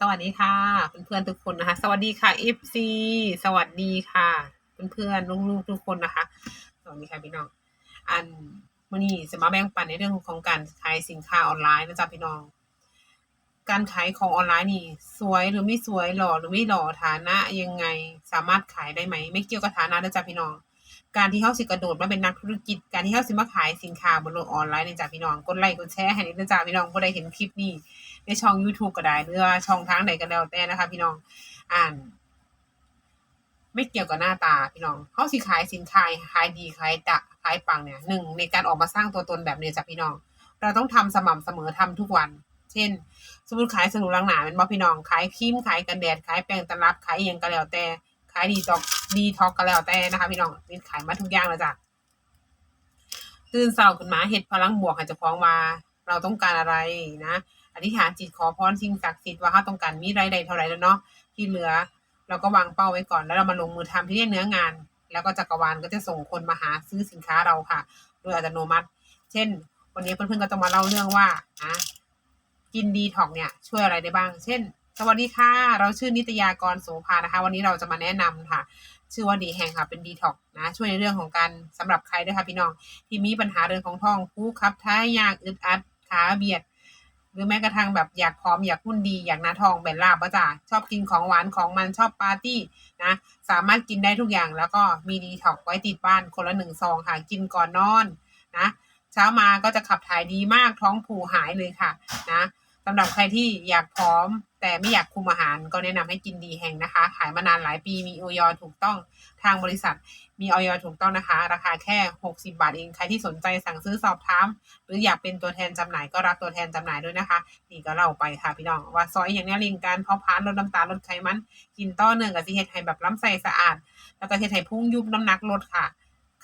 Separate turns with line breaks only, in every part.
สวัสดีค่ะเพื่อนๆทุกคนนะคะ สวัสดีค่ะ FC สวัสดีค่ะเพื่อนๆลูกๆทุกคนนะคะ สวัสดีค่ะพี่น้อง อันวันนี้จะมาแบ่งปันในเรื่องของการขายสินค้าออนไลน์นะจ๊ะพี่น้อง การขายของออนไลน์นี่ สวยหรือไม่สวยหล่อหรือไม่หล่อฐานะยังไงสามารถขายได้ไหม ไม่เกี่ยวกับฐานะนะจ๊ะพี่น้อง การที่เขาสิกระโดดมาเป็นนักธุรกิจ การที่เขาสิมาขายสินค้าบนโลกออนไลน์เนี่ยจ้ะพี่น้องกดไลค์กดแชร์ให้นจ๊ะพี่น้องผู้ใดเห็นคลิปนี้ในช่อง YouTube ก็ได้หรือว่าช่องทางไหนก็แล้วแต่นะคะ พี่น้องอ่าน ไม่เกี่ยวกับหน้าตาพี่น้องเขาสิขายสินค้าขายดีขายจะขายปังเนี่ยหนึ่งในการออกมาสร้างตัวตนแบบนี้จ้ะพี่น้อง เราต้องทำสม่ำเสมอทำทุกวัน เช่น สมมติขายสนุนลังหนาเป็นบ่พี่น้องขายครีมขายกันแดดขายแป้งตลับขายอหยังก็แล้วแต่ ขายดีท็อกดีท็อกก็แล้วแต่นะคะพี่น้องนี่ขายมาทุกอย่างแล้วจ้ะตื่นเช้าขึ้นมาเฮ็ดพลังบวกให้เจ้าของว่าเราต้องการอะไรนะอธิษฐานจิตขอพรสิ่งศักดิ์สิทธิ์ว่าเราต้องการมีรายได้เท่าไรแล้วเนาะที่เหลือ เราก็วางเป้าไว้ก่อนแล้วเรามาลงมือทำที่เนื้องาน แล้วก็จักรวาลก็จะส่งคนมาหาซื้อสินค้าเราค่ะ โดยอัตโนมัติ เช่น วันนี้เพื่อนๆก็จะมาเล่าเรื่องว่าอะกินดีท็อกเนี่ย ช่วยอะไรได้บ้าง เช่น สวัสดีค่ะ เราชื่อนิตยากรโสภานะคะ วันนี้เราจะมาแนะนำค่ะ ชื่อว่าดีแหงค่ะ เป็นดีท็อกนะ ช่วยในเรื่องของการสำหรับใครด้วยค่ะพี่น้อง ที่มีปัญหาเรื่องของท้องผู้คับท้ายยากอึดอัดขาเบียด หรือแม้กระทั่งแบบอยากผอมอยากหุ่นดีอยากหน้าทองแบนลาบว่าจ้ะชอบกินของหวานของมันชอบปาร์ตี้นะ สามารถกินได้ทุกอย่างแล้วก็มีดีท็อกไว้ติดบ้านคนละหนึ่งซองค่ะกินก่อนนอนนะ เช้ามาก็จะขับถ่ายดีมากท้องผูหายเลยค่ะนะ สำหรับใครที่อยากผอม แต่ไม่อยากคุมอาหารก็แนะนำให้กินดีแห่งนะคะ ขายมานานหลายปีมีออยถูกต้องทางบริษัท มีออยถูกต้องนะคะ ราคาแค่ 60 บาทเองใครที่สนใจสั่งซื้อสอบถาม หรืออยากเป็นตัวแทนจำหน่ายก็รับตัวแทนจำหน่ายด้วยนะคะ นี่ก็เล่าไปค่ะพี่น้อง ว่าซอยอย่างนี้ลิงการเผาผลาญลดน้ำตาลลดไขมัน กินต่อเนื่องกับสิเฮ็ดให้แบบลำไส้สะอาด แล้วก็เฮ็ดให้พุ่งยุบน้ำหนักลดค่ะ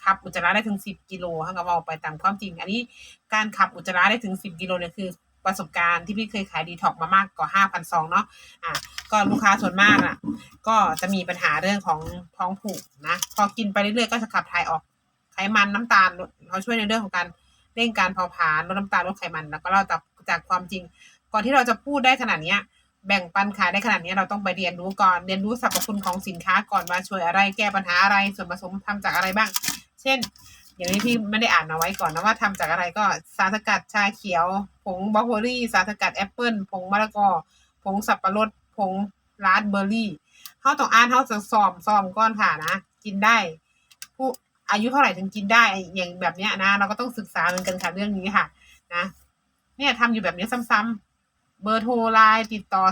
ขับอุจจาระได้ถึง 10 กิโลฮะก็เว้าไปตามความจริง อันนี้การขับอุจจาระได้ถึง 10 กิโลเนี่ยคือ ประสบการณ์ที่พี่เคยขายดีท็อกมามากกว่า5,000ซองเนาะอะก็ลูกค้าส่วนมากอะ ก็จะมีปัญหาเรื่องของท้องผูกนะพอกินไปเรื่อยๆก็จะขับถ่ายออกไขมันน้ำตาลลดเขาช่วยในเรื่องของการเร่งการเผาผลาญลดน้ำตาลลดไขมันแล้วก็เราจากจากความจริง ก่อนที่เราจะพูดได้ขนาดเนี้ยแบ่งปันขายได้ขนาดนี้เราต้องไปเรียนรู้ก่อน เรียนรู้สรรพคุณของสินค้าก่อนว่าช่วยอะไรแก้ปัญหาอะไรส่วนผสมทำจากอะไรบ้าง เช่น อย่างที่พี่ไม่ได้อ่านเอาไว้ก่อนนะว่าทำจากอะไรก็สารสกัดชาเขียว ผงบล็อกโคลี่ สารสกัดแอปเปิลผงมะละกอ ผงสับปะรด ผงราสเบอร์รี่เขาต้องอ่านเขาจะสอบสอบก้อนค่ะนะ กินได้ ผู้อายุเท่าไหร่ถึงกินได้อย่างแบบเนี้ยนะ เราก็ต้องศึกษาเหมือนกันค่ะเรื่องนี้ค่ะ นะ เนี่ยทำอยู่แบบนี้ซ้ำๆเบอร์โทรไลน์ติดต่อ